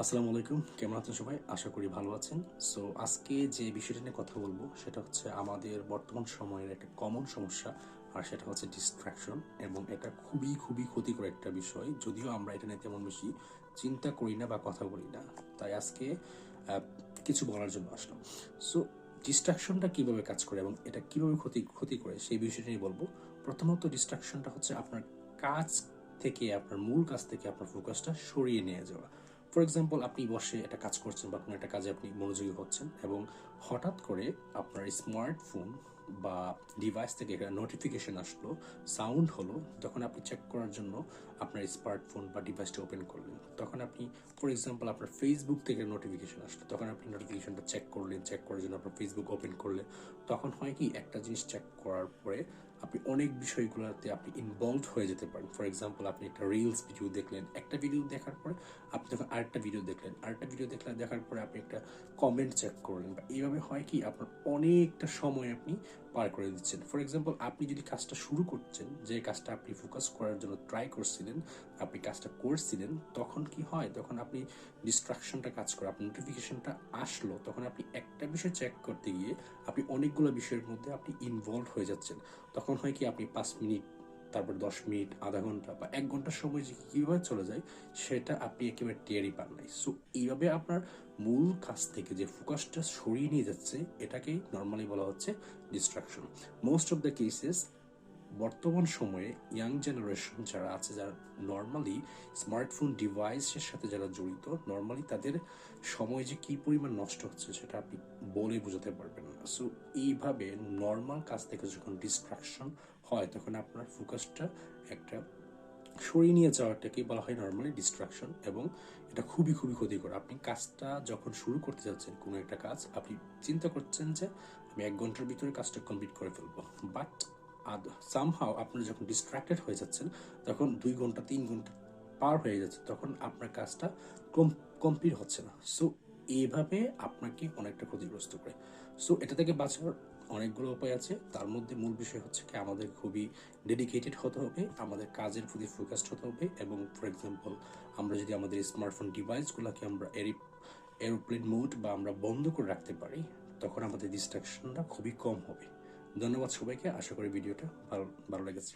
আসসালামু আলাইকুম। কেমন আছেন সবাই? আশা করি ভালো আছেন। সো আজকে যে বিষয়টা নিয়ে কথা বলব, সেটা হচ্ছে আমাদের বর্তমান সময়ের একটা কমন সমস্যা, আর সেটা হচ্ছে ডিস্ট্রাকশন এবং এটা খুবই খুবই ক্ষতিকর একটা বিষয়। যদিও আমরা এটা নিয়ে তেমন বেশি চিন্তা করি না বা কথা বলি না। তাই আজকে কিছু বলার জন্য আসলাম। সো ডিস্ট্রাকশনটা কীভাবে কাজ করে এবং এটা কীভাবে ক্ষতি ক্ষতি করে, সেই বিষয়টা নিয়ে বলব। প্রথমত ডিস্ট্রাকশনটা হচ্ছে আপনার কাজ থেকে, আপনার মূল কাজ থেকে আপনার ফোকাসটা সরিয়ে নিয়ে যাওয়া। ফর এক্সাম্পল আপনি বসে একটা কাজ করছেন বা কোনো একটা কাজে আপনি মনোযোগী হচ্ছেন এবং হঠাৎ করে আপনার স্মার্টফোন বা ডিভাইস থেকে একটা নোটিফিকেশন আসলো সাউন্ড হলো তখন আপনি চেক করার জন্য আপনার স্মার্টফোন বা ডিভাইসটা ওপেন করলেন, তখন আপনি ফর এক্সাম্পল আপনার ফেসবুক থেকে নোটিফিকেশন আসলো, তখন আপনি নোটিফিকেশনটা চেক করলেন চেক করার জন্য আপনার ফেসবুক ওপেন করলেন, তখন হয় কি, একটা জিনিস চেক করার পরে আপনি অনেক বিষয়গুলোতে আপনি ইনভলভ হয়ে যেতে পারেন ফর এক্সাম্পল আপনি একটা রিলস ভিডিও দেখলেন, একটা ভিডিও দেখার পরে আপনি তখন আরেকটা ভিডিও দেখলেন, আরেকটা ভিডিও দেখলেন দেখার পরে আপনি একটা কমেন্ট চেক করলেন, বা এইভাবে হয় কি, আপনার অনেকটা সময় আপনি পার করে দিচ্ছেন। ফর এক্সাম্পল আপনি যদি কাজটা শুরু করছেন, যে কাজটা আপনি ফোকাস করার জন্য ট্রাই করছিলেন, আপনি কাজটা করছিলেন, তখন কি হয়? তখন আপনি ডিস্ট্রাকশনটা কাজ করে, আপনার নোটিফিকেশনটা আসলো, তখন আপনি একটা বিষয় চেক করতে গিয়ে আপনি অনেকগুলো বিষয়ের মধ্যে আপনি ইনভলভ হয়ে যাচ্ছেন। তখন হয় কি, আপনি পাঁচ মিনিট তারপর দশ মিনিট, আধা ঘণ্টা বা এক ঘণ্টার সময় যে কীভাবে চলে যায়, সেটা আপনি একেবারে টেরই পান নাই। সো এইভাবে আপনার মূল কাজ থেকে যে ফোকাসটা সরিয়ে নিয়ে যাচ্ছে, এটাকেই নর্মালি বলা হচ্ছে distraction most of the cases বর্তমান সময়ে ইয়াং জেনারেশন যারা আছে, যারা নর্মালি স্মার্টফোন ডিভাইসের সাথে যারা জড়িত নর্মালি তাদের সময় যে কি পরিমাণ নষ্ট হচ্ছে সেটা আপনি বলে বোঝাতে পারবেন না। সো এইভাবে নর্মাল কাজ থেকে যখন ডিস্ট্রাকশন হয়, তখন আপনার ফোকাসটা একটা সরিয়ে নিয়ে যাওয়াটাকে বলা হয় নর্মালি ডিস্ট্রাকশন এবং এটা খুবই খুবই ক্ষতিকর। আপনি কাজটা যখন শুরু করতে যাচ্ছেন, কোনো একটা কাজ, আপনি চিন্তা করছেন যে, আমি এক ঘণ্টার ভিতরে কাজটা কমপ্লিট করে ফেলব। বাট সামহাও আপনি যখন ডিস্ট্রাক্টেড হয়ে যাচ্ছেন, তখন দুই ঘণ্টা, তিন ঘণ্টা পার হয়ে যাচ্ছে, তখন আপনার কাজটা কম কমপ্লিট হচ্ছে না। সো এইভাবে আপনাকে অনেকটা ক্ষতিগ্রস্ত করে। সো এটা থেকে বাঁচার অনেকগুলো উপায় আছে। তার মধ্যে মূল বিষয় হচ্ছে কি, আমাদের খুবই ডেডিকেটেড হতে হবে, আমাদের কাজের প্রতি ফোকাসড হতে হবে এবং ফর এক্সাম্পল আমরা যদি আমাদের স্মার্টফোন ডিভাইসগুলোকে আমরা এরি এরোপ্লেন মোড বা আমরা বন্ধ করে রাখতে পারি, তখন আমাদের ডিস্ট্রাকশনটা খুবই কম হবে। ধন্যবাদ সবাইকে আশা করি ভিডিওটা ভালো ভালো লেগেছে।